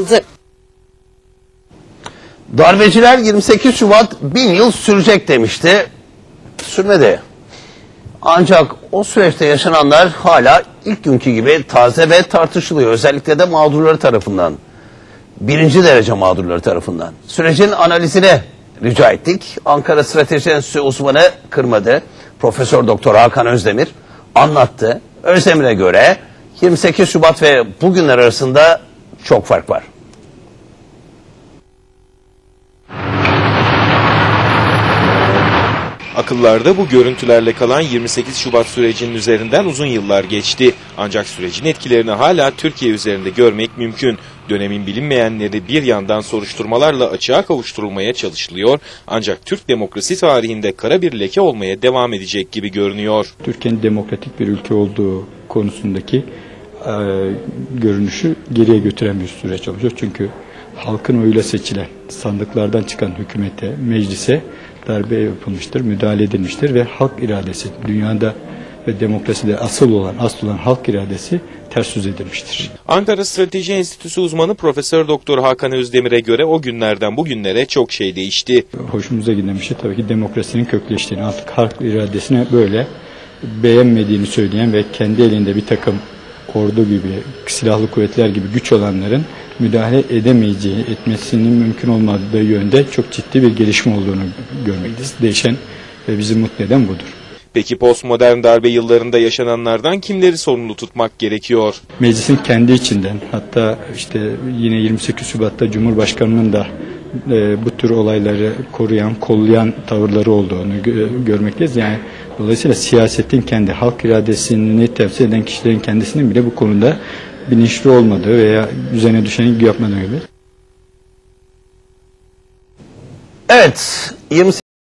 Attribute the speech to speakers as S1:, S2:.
S1: yapıldı.
S2: Darbeciler 28 Şubat bin yıl sürecek demişti. Sürmedi. Ancak o süreçte yaşananlar hala ilk günkü gibi taze ve tartışılıyor. Özellikle de mağdurları tarafından. Birinci derece mağdurları tarafından. Sürecin analizine rica ettik. Ankara Strateji Enstitüsü uzmanı Kırmadı. Profesör Doktor Hakan Özdemir anlattı. Özdemir'e göre 28 Şubat ve bugünler arasında çok fark var.
S3: Akıllarda bu görüntülerle kalan 28 Şubat sürecinin üzerinden uzun yıllar geçti. Ancak sürecin etkilerini hala Türkiye üzerinde görmek mümkün. Dönemin bilinmeyenleri bir yandan soruşturmalarla açığa kavuşturulmaya çalışılıyor. Ancak Türk demokrasi tarihinde kara bir leke olmaya devam edecek gibi görünüyor.
S4: Türkiye'nin demokratik bir ülke olduğu konusundaki e, görünüşü geriye götüren bir süreç olacak. Çünkü halkın oyuyla seçilen sandıklardan çıkan hükümete, meclise darbe yapılmıştır, müdahale edilmiştir ve halk iradesi dünyada ve demokraside asıl olan, asıl olan halk iradesi ters yüz edilmiştir.
S3: Ankara Strateji Enstitüsü uzmanı Profesör Doktor Hakan Özdemir'e göre o günlerden bugünlere çok şey değişti.
S4: Hoşumuza giden bir şey tabii ki demokrasinin kökleştiğini, artık halk iradesine böyle beğenmediğini söyleyen ve kendi elinde bir takım ordu gibi, silahlı kuvvetler gibi güç olanların müdahale edemeyeceği, etmesinin mümkün olmadığı yönde çok ciddi bir gelişme olduğunu görmekteyiz. Değişen ve bizi mutlu eden budur.
S3: Peki postmodern darbe yıllarında yaşananlardan kimleri sorumlu tutmak gerekiyor?
S4: Meclisin kendi içinden hatta işte yine 28 Şubat'ta Cumhurbaşkanı'nın da e, bu tür olayları koruyan, kollayan tavırları olduğunu gö- görmekteyiz. Yani dolayısıyla siyasetin kendi halk iradesini temsil eden kişilerin kendisinin bile bu konuda bilinçli olmadığı veya üzerine düşeni yapmadığı gibi.
S2: Evet, 28